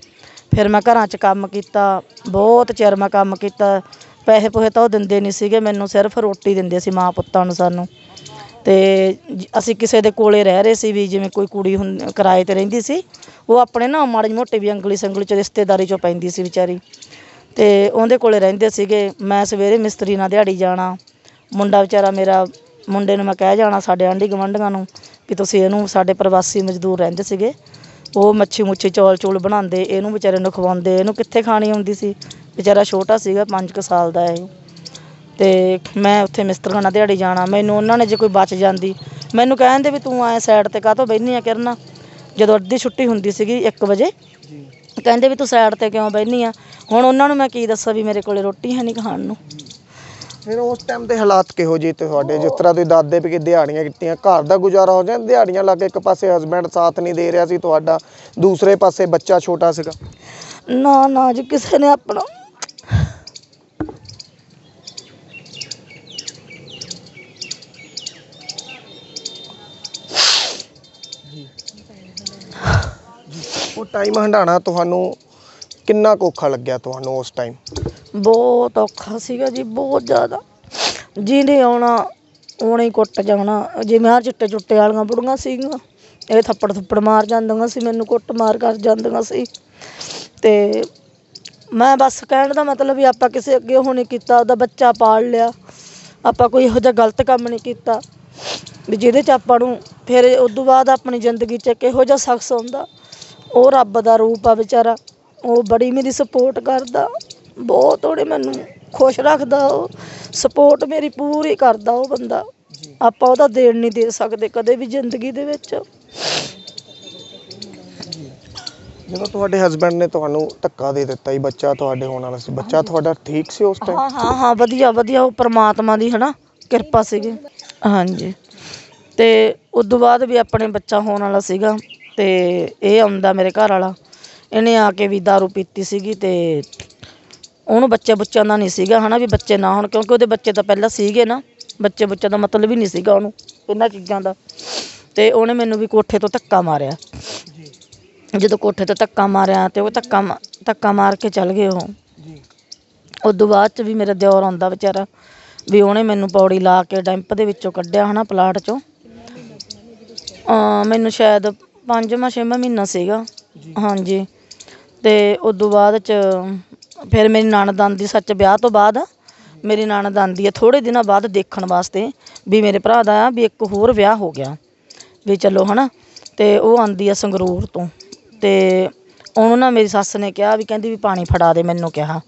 ਫਿਰ ਮੈਂ ਘਰਾਂ 'ਚ ਕੰਮ ਕੀਤਾ, ਬਹੁਤ ਚਿਰ ਮੈਂ ਕੰਮ ਕੀਤਾ। ਪੈਸੇ ਪੂਸੇ ਤਾਂ ਉਹ ਦਿੰਦੇ ਨਹੀਂ ਸੀਗੇ, ਮੈਨੂੰ ਸਿਰਫ ਰੋਟੀ ਦਿੰਦੇ ਸੀ ਮਾਂ ਪੁੱਤਾਂ ਨੂੰ ਸਾਨੂੰ। ਤੇ ਜ- ਅਸੀਂ ਕਿਸੇ ਦੇ ਕੋਲੇ ਰਹਿ ਰਹੇ ਸੀ ਵੀ ਜਿਵੇਂ ਕੋਈ ਕੁੜੀ ਹੁੰ, ਕਿਰਾਏ ਤੇ ਰਹਿੰਦੀ ਸੀ, ਉਹ ਆਪਣੇ ਨਾ ਮਾੜੀ ਮੋਟੀ ਵੀ ਅੰਗਲੀ ਸੰਗਲੀ ਚ ਰਿਸ਼ਤੇਦਾਰੀ ਚੋਂ ਪੈਂਦੀ ਸੀ ਵਿਚਾਰੀ। ਤੇ ਉਹਦੇ ਕੋਲੇ ਰਹਿੰਦੇ ਸੀਗੇ, ਮੈਂ ਸਵੇਰੇ ਮਿਸਤਰੀ ਨਾਲ ਦਿਹਾੜੀ ਜਾਣਾ, ਮੁੰਡਾ ਵਿਚਾਰਾ ਮੇਰਾ, ਮੁੰਡੇ ਨੂੰ ਮੈਂ ਕਹਿ ਜਾਣਾ ਸਾਡੇ ਆਂਢੀ ਗੁਆਂਢੀਆਂ ਨੂੰ ਵੀ ਤੁਸੀਂ ਇਹਨੂੰ ਸਾਡੇ ਪ੍ਰਵਾਸੀ ਮਜ਼ਦੂਰ ਰਹਿੰਦੇ ਸੀਗੇ, ਉਹ ਮੱਛੀ ਮੁੱਛੀ ਚੌਲ ਚੂਲ ਬਣਾਉਂਦੇ, ਇਹਨੂੰ ਵਿਚਾਰੇ ਨੂੰ ਖਵਾਉਂਦੇ, ਇਹਨੂੰ ਕਿੱਥੇ ਖਾਣੀ ਆਉਂਦੀ ਸੀ? ਵਿਚਾਰਾ ਛੋਟਾ ਸੀਗਾ 5 ਕੁ ਸਾਲ ਦਾ ਇਹ। ਤੇ ਮੈਂ ਉੱਥੇ ਮਿਸਤਰੀਆਂ ਨਾਲ ਦਿਹਾੜੀ ਜਾਣਾ ਮੈਨੂੰ ਉਹਨਾਂ ਨੇ ਜੇ ਕੋਈ ਬਚ ਜਾਂਦੀ। ਮੈਨੂੰ ਕਹਿੰਦੇ ਵੀ ਤੂੰ ਐ ਸਾਈਡ ਤੇ ਕਾਹਤੋਂ ਬੈਠੀ ਆ ਕਿਰਨ? ਜਦੋਂ ਅੱਧੀ ਛੁੱਟੀ ਹੁੰਦੀ ਸੀਗੀ 1 ਵਜੇ ਕਹਿੰਦੇ ਵੀ ਤੂੰ ਸਾਈਡ ਤੇ ਕਿਉਂ ਬੈਠੀ ਆ? ਹੁਣ ਉਹਨਾਂ ਨੂੰ ਮੈਂ ਕੀ ਦੱਸਾਂ ਵੀ ਮੇਰੇ ਕੋਲੇ ਰੋਟੀ ਹੈ ਨਹੀਂ ਖਾਣ ਨੂੰ। ਫਿਰ ਉਸ ਟਾਈਮ ਦੇ ਹਾਲਾਤ ਕਿਹੋ ਜਿਹੇ ਤੇ ਤੁਹਾਡੇ? ਜਿਸ ਤਰ੍ਹਾਂ ਤੁਸੀਂ ਦੱਸਦੇ ਵੀ ਕਿ ਦਿਹਾੜੀਆਂ ਕੀਤੀਆਂ ਘਰ ਦਾ ਗੁਜ਼ਾਰਾ ਹੋ ਜਾਂਦਾ ਦਿਹਾੜੀਆਂ ਲਾ ਕੇ ਇੱਕ ਪਾਸੇ ਹਸਬੈਂਡ ਸਾਥ ਨਹੀਂ ਦੇ ਰਿਹਾ ਸੀ ਤੁਹਾਡਾ ਦੂਸਰੇ ਪਾਸੇ ਬੱਚਾ ਛੋਟਾ ਸੀਗਾ। ਨਾ ਨਾ ਜੀ ਕਿਸੇ ਨੇ ਆਪਣਾ ਉਹ ਟਾਈਮ ਹੰਡਾਣਾ ਤੁਹਾਨੂੰ ਕਿੰਨਾ ਕੁ ਔਖਾ ਲੱਗਿਆ ਤੁਹਾਨੂੰ ਉਸ ਟਾਈਮ ਬਹੁਤ ਔਖਾ ਸੀਗਾ ਜੀ, ਬਹੁਤ ਜ਼ਿਆਦਾ। ਜਿਹਨੇ ਆਉਣਾ, ਉਹਨੇ ਹੀ ਕੁੱਟ ਜਾਣਾ। ਜਿਵੇਂ ਆਹ ਚਿੱਟੇ ਚੁੱਟੇ ਵਾਲੀਆਂ ਬੁੜੀਆਂ ਸੀਗੀਆਂ, ਇਹ ਥੱਪੜ ਥੱਪੜ ਮਾਰ ਜਾਂਦੀਆਂ ਸੀ, ਮੈਨੂੰ ਕੁੱਟ ਮਾਰ ਕਰ ਜਾਂਦੀਆਂ ਸੀ। ਤੇ ਮੈਂ ਬਸ ਕਹਿਣ ਦਾ ਮਤਲਬ ਵੀ ਆਪਾਂ ਕਿਸੇ ਅੱਗੇ ਉਹ ਨਹੀਂ ਕੀਤਾ ਉਹਦਾ ਬੱਚਾ ਪਾਲ ਲਿਆ। ਆਪਾਂ ਕੋਈ ਇਹੋ ਜਿਹਾ ਗਲਤ ਕੰਮ ਨਹੀਂ ਕੀਤਾ। ਵੀ ਜਿਹਦੇ ਚ ਆਪਾਂ ਨੂੰ ਫਿਰ ਉਸ ਤੋਂ ਬਾਅਦ ਆਪਣੀ ਜ਼ਿੰਦਗੀ ਚ ਇੱਕ ਇਹੋ ਜਿਹਾ ਸ਼ਖਸ ਆਉਂਦਾ। ਉਹ ਰੱਬ ਦਾ ਰੂਪ ਆ ਵਿਚਾਰਾ। ਉਹ ਬੜੀ ਮੇਰੀ ਸਪੋਰਟ ਕਰਦਾ। ਬਹੁਤ ਉਹਨੇ ਮੈਨੂੰ ਖੁਸ਼ ਰੱਖਦਾ। ਉਹ ਸਪੋਰਟ ਮੇਰੀ ਪੂਰੀ ਕਰਦਾ ਉਹ ਬੰਦਾ। ਆਪਾਂ ਉਹਦਾ ਦੇਣ ਨਹੀਂ ਦੇ ਸਕਦੇ ਕਦੇ ਵੀ ਜ਼ਿੰਦਗੀ ਦੇ ਵਿੱਚ। ਜਦੋਂ ਤੁਹਾਡੇ ਹਸਬੈਂਡ ਨੇ ਤੁਹਾਨੂੰ ਧੱਕਾ ਦੇ ਦਿੱਤਾ ਹੀ ਬੱਚਾ ਤੁਹਾਡੇ ਹੋਣ ਵਾਲਾ ਸੀ ਬੱਚਾ ਤੁਹਾਡਾ ਠੀਕ ਸੀ ਉਸ ਟਾਈਮ ਹਾਂ ਹਾਂ ਹਾਂ ਵਧੀਆ ਵਧੀਆ ਉਹ ਪ੍ਰਮਾਤਮਾ ਦੀ ਹਨਾ ਕਿਰਪਾ ਸੀਗੀ। ਹਾਂਜੀ। ਤੇ ਉਸ ਤੋਂ ਬਾਅਦ ਵੀ ਆਪਣੇ ਬੱਚਾ ਹੋਣ ਵਾਲਾ ਸੀਗਾ। ਤੇ ਇਹ ਆਉਂਦਾ ਮੇਰੇ ਘਰ ਵਾਲਾ। ਇਹਨੇ ਆ ਕੇ ਵੀ दारू ਪੀਤੀ ਸੀਗੀ ਤੇ ਉਹਨੂੰ ਬੱਚੇ ਬੁੱਚਿਆਂ ਦਾ ਨਹੀਂ ਸੀਗਾ ਹਨਾ ਵੀ ਬੱਚੇ ਨਾ ਹੋਣ ਕਿਉਂਕਿ ਉਹਦੇ ਬੱਚੇ ਤਾਂ ਪਹਿਲਾਂ ਸੀਗੇ ਨਾ। ਬੱਚੇ ਬੁੱਚਿਆਂ ਦਾ ਮਤਲਬ ਹੀ ਨਹੀਂ ਸੀਗਾ ਉਹਨੂੰ ਇਹਨਾਂ ਚੀਜ਼ਾਂ ਦਾ। ਤੇ ਉਹਨੇ ਮੈਨੂੰ ਵੀ ਕੋਠੇ ਤੋਂ ਧੱਕਾ ਮਾਰਿਆ। ਜਦੋਂ ਕੋਠੇ ਤੋਂ ਧੱਕਾ ਮਾਰਿਆ ਤੇ ਉਹ ਧੱਕਾ ਮਾ- ਧੱਕਾ ਮਾਰ ਕੇ ਚੱਲ ਗਏ ਉਹ। ਜੀ। ਉਦੋਂ ਬਾਅਦ ਚ ਵੀ ਮੇਰਾ ਦਿਓਰ ਆਉਂਦਾ ਵਿਚਾਰਾ ਵੀ ਉਹਨੇ ਮੈਨੂੰ ਪੌੜੀ ਲਾ ਕੇ ਡੈਂਪ ਦੇ ਵਿੱਚੋਂ ਕੱਢਿਆ ਹਨਾ ਪਲਾਟ ਚੋਂ। ਅਹ ਮੈਨੂੰ ਸ਼ਾਇਦ ਪੰਜਵਾਂ ਛੇਵਾਂ ਮਹੀਨਾ ਸੀਗਾ। ਹਾਂਜੀ। ਅਤੇ ਉਦੋਂ ਬਾਅਦ ਚ ਫਿਰ ਮੇਰੀ ਨਣਦ ਆਂਦੀ ਸੱਚ ਵਿਆਹ ਤੋਂ ਬਾਅਦ। ਮੇਰੀ ਨਣਦ ਆਂਦੀ ਆ ਥੋੜ੍ਹੇ ਦਿਨਾਂ ਬਾਅਦ ਦੇਖਣ ਵਾਸਤੇ ਵੀ ਮੇਰੇ ਭਰਾ ਦਾ ਆ ਵੀ ਇੱਕ ਹੋਰ ਵਿਆਹ ਹੋ ਗਿਆ। ਵੀ ਚਲੋ ਹੈ ਨਾ ਅਤੇ ਉਹ ਆਉਂਦੀ ਆ ਸੰਗਰੂਰ ਤੋਂ। ਅਤੇ ਉਹਨੂੰ ਨਾ ਮੇਰੀ ਸੱਸ ਨੇ ਕਿਹਾ ਵੀ ਕਹਿੰਦੀ ਵੀ ਪਾਣੀ ਫੜਾ ਦੇ ਮੈਨੂੰ ਕਿਹਾ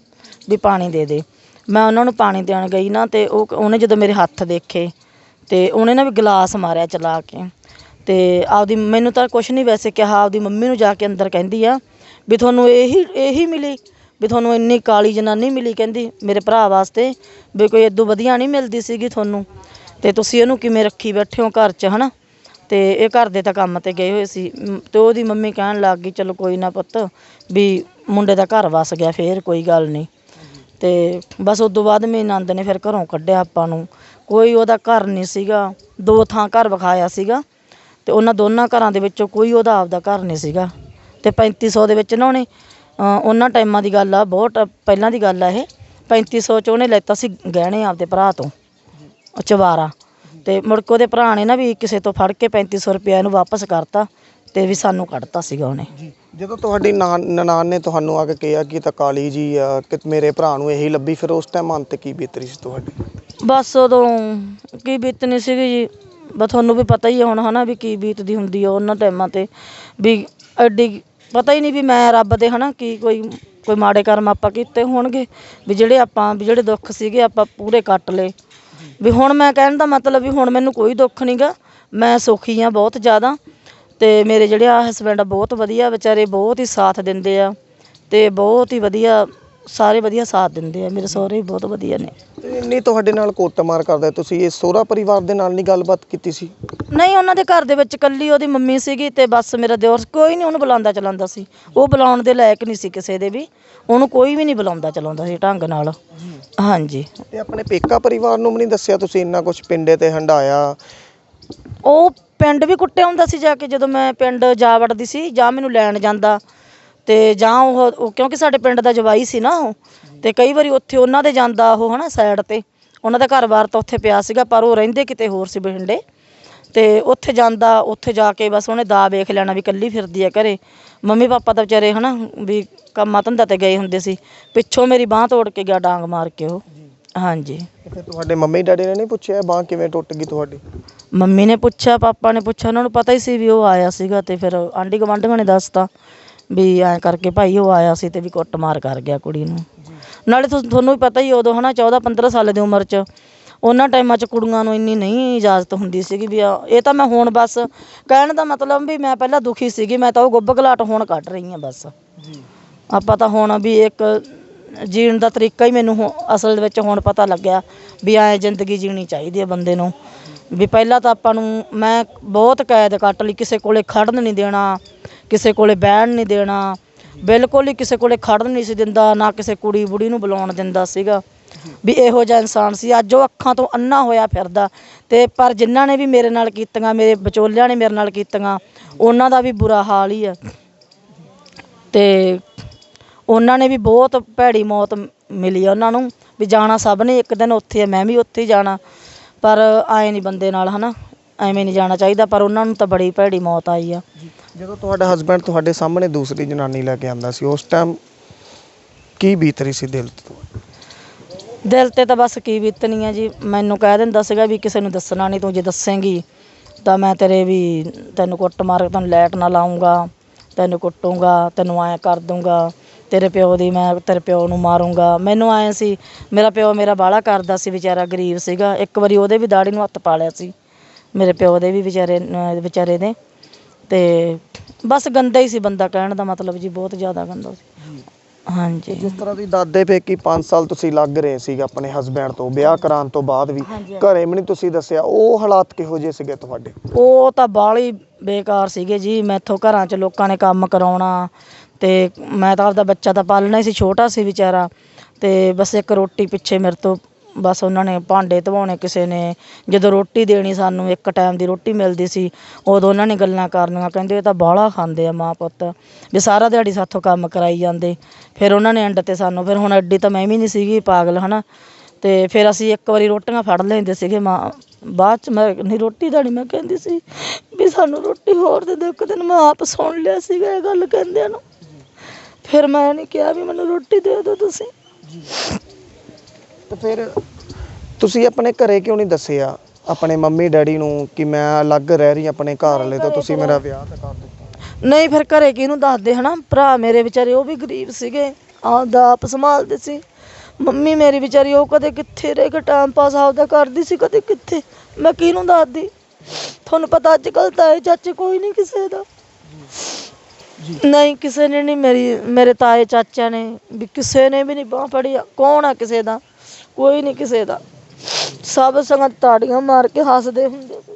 ਵੀ ਪਾਣੀ ਦੇ ਦੇ। ਮੈਂ ਉਹਨਾਂ ਨੂੰ ਪਾਣੀ ਦੇਣ ਗਈ ਨਾ ਅਤੇ ਉਹ ਉਹਨੇ ਜਦੋਂ ਮੇਰੇ ਹੱਥ ਦੇਖੇ ਅਤੇ ਉਹਨੇ ਨਾ ਵੀ ਗਲਾਸ ਮਾਰਿਆ ਚਲਾ ਕੇ। ਤੇ ਆਪਦੀ ਮੈਨੂੰ ਤਾਂ ਕੁਛ ਨਹੀਂ ਵੈਸੇ ਕਿਹਾ ਆਪਦੀ ਮੰਮੀ ਨੂੰ ਜਾ ਕੇ ਅੰਦਰ ਕਹਿੰਦੀ ਆ ਵੀ ਤੁਹਾਨੂੰ ਇਹੀ ਇਹੀ ਮਿਲੀ ਵੀ ਤੁਹਾਨੂੰ ਇੰਨੀ ਕਾਲੀ ਜਨਾਨੀ ਮਿਲੀ ਕਹਿੰਦੀ ਮੇਰੇ ਭਰਾ ਵਾਸਤੇ ਵੀ ਕੋਈ ਇਦੋਂ ਵਧੀਆ ਨਹੀਂ ਮਿਲਦੀ ਸੀਗੀ ਤੁਹਾਨੂੰ ਤੇ ਤੁਸੀਂ ਇਹਨੂੰ ਕਿਵੇਂ ਰੱਖੀ ਬੈਠੇ ਹੋ ਘਰ 'ਚ ਹਨਾ? ਤੇ ਇਹ ਘਰ ਦੇ ਤਾਂ ਕੰਮ ਤੇ ਗਏ ਹੋਏ ਸੀ ਮ, ਤੇ ਉਹਦੀ ਮੰਮੀ ਕਹਿਣ ਲੱਗ ਗਈ ਚਲੋ ਕੋਈ ਨਾ ਪੁੱਤ ਵੀ ਮੁੰਡੇ ਦਾ ਘਰ ਵਸ ਗਿਆ ਫੇਰ ਕੋਈ ਗੱਲ ਨਹੀਂ। ਤੇ ਬਸ ਉਸ ਤੋਂ ਬਾਅਦ ਮੇਰੀ ਨੰਦ ਨੇ ਫਿਰ ਘਰੋਂ ਕੱਢਿਆ ਆਪਾਂ ਨੂੰ ਕੋਈ ਉਹਦਾ ਘਰ ਨਹੀਂ ਸੀਗਾ ਦੋ ਥਾਂ ਘਰ ਵਿਖਾਇਆ ਸੀਗਾ ਤੇ ਉਹਨਾਂ ਦੋਨਾਂ ਘਰਾਂ ਦੇ ਵਿੱਚੋਂ ਕੋਈ ਉਹਦਾ ਆਪਦਾ ਘਰ ਨਹੀਂ ਸੀਗਾ। ਤੇ 3500 ਦੇ ਵਿੱਚ ਨਾ ਉਹਨੇ ਉਹਨਾਂ ਟਾਈਮਾਂ ਦੀ ਗੱਲ ਆ ਬਹੁਤ ਪਹਿਲਾਂ ਦੀ ਗੱਲ ਆ ਇਹ। 3500 ਚ ਉਹਨੇ ਲੈਤਾ ਸੀ ਗਹਿਣੇ ਆਪਦੇ ਭਰਾ ਤੋਂ ਚਵਾਰਾ ਤੇ ਮੁੜ ਕੇ ਉਹਦੇ ਭਰਾ ਨੇ ਨਾ ਵੀ ਕਿਸੇ ਤੋਂ ਫੜ ਕੇ 3500 ਰੁਪਇਆ ਇਹਨੂੰ ਵਾਪਸ ਕਰਤਾ ਤੇ ਵੀ ਸਾਨੂੰ ਕੱਢਤਾ ਸੀਗਾ ਉਹਨੇ। ਜੀ ਜਦੋਂ ਤੁਹਾਡੀ ਨਾਨ- ਨਨਾਣ ਨੇ ਤੁਹਾਨੂੰ ਆ ਕੇ ਕਿਹਾ ਕਿ ਤਾਂ ਕਾਲੀ ਜੀ ਆ ਕਿ ਮੇਰੇ ਭਰਾ ਨੂੰ ਇਹੀ ਲੱਭੀ ਫਿਰ ਉਸ ਟਾਈਮ ਮਨ ਤੇ ਕੀ ਬੀਤਰੀ ਸੀ ਤੁਹਾਡੀ? ਬਸ ਉਦੋਂ ਕੀ ਬੀਤਣੀ ਸੀਗੀ ਜੀ? ਬਸ ਤੁਹਾਨੂੰ ਵੀ ਪਤਾ ਹੀ ਹੁਣ ਹੈ ਨਾ ਵੀ ਕੀ ਬੀਤਦੀ ਹੁੰਦੀ ਆ ਉਹਨਾਂ ਟਾਈਮਾਂ ਤੇ, ਵੀ ਐਡੀ ਪਤਾ ਹੀ ਨਹੀਂ ਵੀ ਮੈਂ ਰੱਬ ਦੇ ਨਾ ਕੀ ਕੋਈ ਕੋਈ ਮਾੜੇ ਕਰਮ ਆਪਾਂ ਕੀਤੇ ਹੋਣਗੇ, ਵੀ ਜਿਹੜੇ ਆਪਾਂ, ਵੀ ਜਿਹੜੇ ਦੁੱਖ ਸੀਗੇ ਆਪਾਂ ਪੂਰੇ ਕੱਟ ਲਏ। ਵੀ ਹੁਣ ਮੈਂ ਕਹਿਣ ਦਾ ਮਤਲਬ ਵੀ ਹੁਣ ਮੈਨੂੰ ਕੋਈ ਦੁੱਖ ਨਹੀਂਗਾ ਮੈਂ ਸੁਖੀ ਹਾਂ ਬਹੁਤ ਜ਼ਿਆਦਾ ਅਤੇ ਮੇਰੇ ਜਿਹੜੇ ਆ ਹਸਬੈਂਡ ਬਹੁਤ ਵਧੀਆ ਵਿਚਾਰੇ ਬਹੁਤ ਹੀ ਸਾਥ ਦਿੰਦੇ ਆ ਅਤੇ ਬਹੁਤ ਹੀ ਵਧੀਆ ਸਾਰੇ ਵਧੀਆ ਸਾਥ ਦਿੰਦੇ ਆ ਮੇਰੇ ਸਹੁਰੇ ਵੀ ਬਹੁਤ ਵਧੀਆ ਨੇ। ਤੇ ਤੁਹਾਡੇ ਨਾਲ ਕੁੱਟਮਾਰ ਕਰਦਾ ਤੁਸੀਂ ਇਹ ਸਹੁਰਾ ਪਰਿਵਾਰ ਦੇ ਨਾਲ ਨਹੀਂ ਗੱਲਬਾਤ ਕੀਤੀ ਸੀ? ਨਹੀਂ ਉਹਨਾਂ ਦੇ ਘਰ ਦੇ ਵਿੱਚ ਕੱਲੀ ਉਹਦੀ ਮੰਮੀ ਸੀਗੀ ਤੇ ਬਸ ਮੇਰਾ ਦਿਓਰ ਕੋਈ ਨਹੀਂ ਉਹਨੂੰ ਬੁਲਾਉਂਦਾ ਚਲਾਉਂਦਾ ਸੀ। ਉਹ ਬੁਲਾਉਣ ਦੇ ਲਾਇਕ ਨਹੀਂ ਸੀ ਕਿਸੇ ਦੇ ਵੀ ਉਹਨੂੰ ਕੋਈ ਵੀ ਨਹੀਂ ਬੁਲਾਉਂਦਾ ਚਲਾਉਂਦਾ ਸੀ ਢੰਗ ਨਾਲ। ਹਾਂਜੀ। ਤੇ ਆਪਣੇ ਪੇਕਾ ਪਰਿਵਾਰ ਨੂੰ ਵੀ ਨਹੀਂ ਦੱਸਿਆ ਤੁਸੀਂ ਇੰਨਾ ਕੁਝ ਪਿੰਡੇ ਤੇ ਹੰਡਾਇਆ? ਉਹ ਪਿੰਡ ਵੀ ਕੁੱਟਿਆ ਹੁੰਦਾ ਸੀ ਜਾ ਕੇ ਜਦੋਂ ਮੈਂ ਪਿੰਡ ਜਾ ਵੜਦੀ ਸੀ ਜਾਂ ਮੈਨੂੰ ਲੈਣ ਜਾਂਦਾ ਤੇ ਜਾਂ ਉਹ ਕਿਉਂਕਿ ਸਾਡੇ ਪਿੰਡ ਦਾ ਜਵਾਈ ਸੀ ਨਾ ਉਹ ਤੇ ਕਈ ਵਾਰੀ ਉੱਥੇ ਉਹਨਾਂ ਦੇ ਜਾਂਦਾ ਉਹ ਹਨਾ ਸਾਈਡ ਤੇ ਉਹਨਾਂ ਦਾ ਘਰ-ਬਾਰ ਤਾਂ ਉੱਥੇ ਪਿਆ ਸੀਗਾ ਪਰ ਉਹ ਰਹਿੰਦੇ ਕਿਤੇ ਹੋਰ ਸੀ ਬਠਿੰਡੇ। ਤੇ ਉੱਥੇ ਜਾਂਦਾ ਉੱਥੇ ਜਾ ਕੇ ਬਸ ਉਹਨੇ ਦਾ ਵੇਖ ਲੈਣਾ ਵੀ ਕੱਲੀ ਫਿਰਦੀ ਆ ਘਰੇ। ਮੰਮੀ ਪਾਪਾ ਤਾਂ ਵਿਚਾਰੇ ਹਨਾ ਵੀ ਕੰਮਾਂ ਧੰਦਾ ਤੇ ਗਏ ਹੁੰਦੇ ਸੀ। ਪਿੱਛੋਂ ਮੇਰੀ ਬਾਹ ਤੋੜ ਕੇ ਗਿਆ ਡਾਂਗ ਮਾਰ ਕੇ ਉਹ। ਹਾਂਜੀ। ਫਿਰ ਤੁਹਾਡੇ ਮੰਮੀ ਡੈਡੀ ਨੇ ਨਹੀਂ ਪੁੱਛਿਆ ਬਾਹ ਕਿਵੇਂ ਟੁੱਟ ਗਈ ਤੁਹਾਡੀ? ਮੰਮੀ ਨੇ ਪੁੱਛਿਆ ਪਾਪਾ ਨੇ ਪੁੱਛਿਆ ਉਹਨਾਂ ਨੂੰ ਪਤਾ ਹੀ ਸੀ ਵੀ ਉਹ ਆਇਆ ਸੀਗਾ ਤੇ ਫਿਰ ਆਂਢੀ ਗੁਆਂਢੀਆਂ ਨੇ ਦੱਸਤਾ। ਵੀ ਐਂ ਕਰਕੇ ਭਾਈ ਉਹ ਆਇਆ ਸੀ ਤੇ ਵੀ ਕੁੱਟਮਾਰ ਕਰ ਗਿਆ ਕੁੜੀ ਨੂੰ। ਨਾਲੇ ਤੁਸ- ਤੁਹਾਨੂੰ ਵੀ ਪਤਾ ਹੀ ਉਦੋਂ ਹਨਾ 14 15 ਸਾਲ ਦੀ ਉਮਰ 'ਚ ਉਹਨਾਂ ਟਾਈਮਾਂ 'ਚ ਕੁੜੀਆਂ ਨੂੰ ਇੰਨੀ ਨਹੀਂ ਇਜਾਜ਼ਤ ਹੁੰਦੀ ਸੀਗੀ ਵੀ ਆ- ਇਹ ਤਾਂ ਮੈਂ ਹੁਣ ਬਸ ਕਹਿਣ ਦਾ ਮਤਲਬ ਵੀ ਮੈਂ ਪਹਿਲਾਂ ਦੁਖੀ ਸੀਗੀ ਮੈਂ ਤਾਂ ਉਹ ਗੁੱਬ ਘਲਾਟ ਹੁਣ ਕੱਢ ਰਹੀ ਹਾਂ ਬਸ। ਜੀ। ਆਪਾਂ ਤਾਂ ਹੁਣ ਵੀ ਇੱਕ ਜੀਣ ਦਾ ਤਰੀਕਾ ਹੀ ਮੈਨੂੰ ਹੁਣ ਅਸਲ ਵਿੱਚ ਹੁਣ ਪਤਾ ਲੱਗਿਆ ਵੀ ਐ ਜ਼ਿੰਦਗੀ ਜੀਣੀ ਚਾਹੀਦੀ ਹੈ ਬੰਦੇ ਨੂੰ। ਵੀ ਪਹਿਲਾਂ ਤਾਂ ਆਪਾਂ ਨੂੰ ਮੈਂ ਬਹੁਤ ਕੈਦ ਕੱਟ ਲਈ ਕਿਸੇ ਕੋਲੇ ਖੜਨ ਨਹੀਂ ਦੇਣਾ। ਕਿਸੇ ਕੋਲੇ ਬਹਿਣ ਨਹੀਂ ਦੇਣਾ, ਬਿਲਕੁਲ ਹੀ ਕਿਸੇ ਕੋਲੇ ਖੜਨ ਨਹੀਂ ਸੀ ਦਿੰਦਾ, ਨਾ ਕਿਸੇ ਕੁੜੀ ਬੁੜੀ ਨੂੰ ਬੁਲਾਉਣ ਦਿੰਦਾ ਸੀਗਾ। ਵੀ ਇਹੋ ਜਿਹਾ ਇਨਸਾਨ ਸੀ, ਅੱਜ ਉਹ ਅੱਖਾਂ ਤੋਂ ਅੰਨਾ ਹੋਇਆ ਫਿਰਦਾ। ਤੇ ਪਰ ਜਿਨ੍ਹਾਂ ਨੇ ਵੀ ਮੇਰੇ ਨਾਲ ਕੀਤੀਆਂ, ਮੇਰੇ ਵਿਚੋਲਿਆਂ ਨੇ ਮੇਰੇ ਨਾਲ ਕੀਤੀਆਂ, ਉਹਨਾਂ ਦਾ ਵੀ ਬੁਰਾ ਹਾਲ ਹੀ ਆ। ਤੇ ਉਹਨਾਂ ਨੇ ਵੀ ਬਹੁਤ ਭੈੜੀ ਮੌਤ ਮਿਲੀ ਆ ਉਹਨਾਂ ਨੂੰ, ਵੀ ਜਾਣਾ ਸਭ ਨੇ ਇੱਕ ਦਿਨ ਉੱਥੇ ਆ, ਮੈਂ ਵੀ ਉੱਥੇ ਹੀ ਜਾਣਾ, ਪਰ ਆਏ ਨਹੀਂ ਬੰਦੇ ਨਾਲ, ਹਨਾ। ਐਵੇਂ ਨਹੀਂ ਜਾਣਾ ਚਾਹੀਦਾ ਪਰ ਉਹਨਾਂ ਨੂੰ ਤਾਂ ਬੜੀ ਭੈੜੀ ਮੌਤ ਆਈ ਆ। ਜਦੋਂ ਤੁਹਾਡਾ ਹਸਬੰਡ ਤੁਹਾਡੇ ਸਾਹਮਣੇ ਦੂਸਰੀ ਜਨਾਨੀ ਲੈ ਕੇ ਆਂਦਾ ਸੀ ਉਸ ਟਾਈਮ ਕੀ ਬੀਤ ਰਹੀ ਸੀ ਦਿਲ ਤੇ? ਦਿਲ ਤੇ ਤਾਂ ਬਸ ਕੀ ਬੀਤਣੀ ਆ ਜੀ ਮੈਨੂੰ ਕਹਿ ਦਿੰਦਾ ਸੀਗਾ ਵੀ ਕਿਸੇ ਨੂੰ ਦੱਸਣਾ ਨਹੀਂ ਤੂੰ ਜੇ ਦੱਸੇਂਗੀ ਤਾਂ ਮੈਂ ਤੇਰੇ ਵੀ ਤੈਨੂੰ ਕੁੱਟ ਮਾਰ ਕੇ ਤੈਨੂੰ ਲਾਈਟ ਨਾ ਲਾਉਂਗਾ ਤੈਨੂੰ ਕੁੱਟੂੰਗਾ ਤੈਨੂੰ ਐਂ ਕਰ ਦੂੰਗਾ ਤੇਰੇ ਪਿਓ ਦੀ ਮੈਂ ਤੇਰੇ ਪਿਓ ਨੂੰ ਮਾਰੂੰਗਾ। ਮੈਨੂੰ ਐਂ ਸੀ ਮੇਰਾ ਪਿਓ ਮੇਰਾ ਬਾਲਾ ਕਰਦਾ ਸੀ ਵਿਚਾਰਾ ਗਰੀਬ ਸੀਗਾ ਇੱਕ ਵਾਰੀ ਉਹਦੇ ਵੀ ਦਾੜੀ ਨੂੰ ਹੱਥ ਪਾ ਲਿਆ ਸੀ। ਮੇਰੇ ਪਿਓ ਦੇ ਵੀ ਵਿਚਾਰੇ ਵਿਚਾਰੇ ਦੇ ਤੇ ਬਸ ਗੰਦਾ ਹੀ ਸੀ ਬੰਦਾ ਕਹਿਣ ਦਾ ਮਤਲਬ ਜੀ ਬਹੁਤ ਜ਼ਿਆਦਾ ਗੰਦਾ ਸੀ। ਹਾਂਜੀ। ਜਿਸ ਤਰ੍ਹਾਂ ਦੀ ਦਾਦੇ ਪੇ ਕੀ 5 ਸਾਲ ਤੁਸੀਂ ਲੱਗ ਰਹੇ ਸੀਗੇ ਆਪਣੇ ਹਸਬੰਡ ਤੋਂ ਵਿਆਹ ਕਰਾਉਣ ਤੋਂ ਬਾਅਦ ਵੀ। ਘਰੇ ਵੀ ਨਹੀਂ ਤੁਸੀਂ ਦੱਸਿਆ ਉਹ ਹਾਲਾਤ ਕਿਹੋ ਜਿਹੇ ਸੀਗੇ ਤੁਹਾਡੇ? ਉਹ ਤਾਂ ਬਾਹਲੀ ਬੇਕਾਰ ਸੀਗੇ ਜੀ ਮੈਥੋਂ ਘਰਾਂ 'ਚ ਲੋਕਾਂ ਨੇ ਕੰਮ ਕਰਾਉਣਾ ਤੇ ਮੈਂ ਤਾਂ ਆਪਦਾ ਬੱਚਾ ਤਾਂ ਪਾਲਣਾ ਹੀ ਸੀ ਛੋਟਾ ਸੀ ਵਿਚਾਰਾ। ਤੇ ਬਸ ਇੱਕ ਰੋਟੀ ਪਿੱਛੇ ਮੇਰੇ ਤੋਂ ਬਸ ਉਹਨਾਂ ਨੇ ਭਾਂਡੇ ਧਵਾਉਣੇ ਕਿਸੇ ਨੇ। ਜਦੋਂ ਰੋਟੀ ਦੇਣੀ ਸਾਨੂੰ, ਇੱਕ ਟਾਈਮ ਦੀ ਰੋਟੀ ਮਿਲਦੀ ਸੀ, ਉਦੋਂ ਉਹਨਾਂ ਨੇ ਗੱਲਾਂ ਕਰਨੀਆਂ। ਕਹਿੰਦੇ ਇਹ ਤਾਂ ਬਾਹਲਾ ਖਾਂਦੇ ਆ ਮਾਂ ਪੁੱਤ। ਵੀ ਸਾਰਾ ਦਿਹਾੜੀ ਸਾਥੋਂ ਕੰਮ ਕਰਾਈ ਜਾਂਦੇ। ਫਿਰ ਉਹਨਾਂ ਨੇ ਐਂਡ ਤੇ ਸਾਨੂੰ, ਫਿਰ ਹੁਣ ਐਡੀ ਤਾਂ ਮੈਂ ਵੀ ਨਹੀਂ ਸੀਗੀ, ਪਾਗਲ, ਹਨਾ। ਤੇ ਫਿਰ ਅਸੀਂ ਇੱਕ ਵਾਰੀ ਰੋਟੀਆਂ ਫੜ ਲੈਂਦੇ ਸੀਗੇ ਮਾਂ। ਬਾਅਦ ਚ ਮੈਂ ਨਹੀਂ ਰੋਟੀ ਦਾ ਮੈਂ ਕਹਿੰਦੀ ਸੀ ਵੀ ਸਾਨੂੰ ਰੋਟੀ ਹੋਰ ਦੇ ਦਿਓ, ਇੱਕ ਦਿਨ ਮੈਂ ਆਪ ਸੁਣ ਲਿਆ ਸੀਗਾ ਇਹ ਗੱਲ ਕਹਿੰਦਿਆਂ ਨੂੰ। ਫਿਰ ਮੈਂ ਨਹੀਂ ਕਿਹਾ ਵੀ ਮੈਨੂੰ ਰੋਟੀ ਦੇ ਦਿਓ ਤੁਸੀਂ। ਤੇ ਫਿਰ ਤੁਸੀਂ ਆਪਣੇ ਘਰੇ ਕਿਉਂ ਨਹੀਂ ਦੱਸਿਆ? ਆਪਣੇ ਮੰਮੀ, ਡੈਡੀ ਨੂੰ ਕਿ ਮੈਂ ਅਲੱਗ ਰਹਿ ਰਹੀ ਆਪਣੇ ਘਰ ਵਾਲੇ ਤੋਂ, ਤੁਸੀਂ ਮੇਰਾ ਵਿਆਹ ਤਾਂ ਕਰ ਦਿੱਤਾ। ਨਹੀਂ, ਫਿਰ ਘਰੇ ਕਿਹਨੂੰ ਦੱਸਦੇ, ਹਨਾ? ਭਰਾ ਮੇਰੇ ਵਿਚਾਰੇ ਉਹ ਵੀ ਗਰੀਬ ਸੀਗੇ, ਆਪਦਾ ਆਪ ਸੰਭਾਲਦੇ ਸੀ। ਮੰਮੀ ਮੇਰੀ ਵਿਚਾਰੀ ਉਹ ਕਦੇ ਕਿੱਥੇ ਰਹਿ ਕੇ ਟਾਈਮ ਪਾਸ ਆਪਦਾ ਕਰਦੀ ਸੀ ਕਦੇ ਕਿੱਥੇ? ਮੈਂ ਕਿਹਨੂੰ ਦੱਸਦੀ? ਤੁਹਾਨੂੰ ਪਤਾ ਅੱਜ ਕੱਲ ਤਾਏ ਚਾਚੇ ਕੋਈ ਨਹੀਂ ਕਿਸੇ ਦਾ। ਨਹੀਂ, ਕਿਸੇ ਨੇ ਨਹੀਂ ਮੇਰੀ, ਮੇਰੇ ਤਾਏ ਚਾਚਿਆਂ ਨੇ ਵੀ ਕਿਸੇ ਨੇ ਵੀ ਨਹੀਂ ਬਾਹ ਫੜੀ ਕੌਣ ਆ ਕਿਸੇ ਦਾ? ਕੋਈ ਨਹੀਂ ਕਿਸੇ ਦਾ। ਸਭ ਸੰਗਤ ਤਾੜੀਆਂ ਮਾਰ ਕੇ ਹੱਸਦੇ ਹੁੰਦੇ ਸੀ।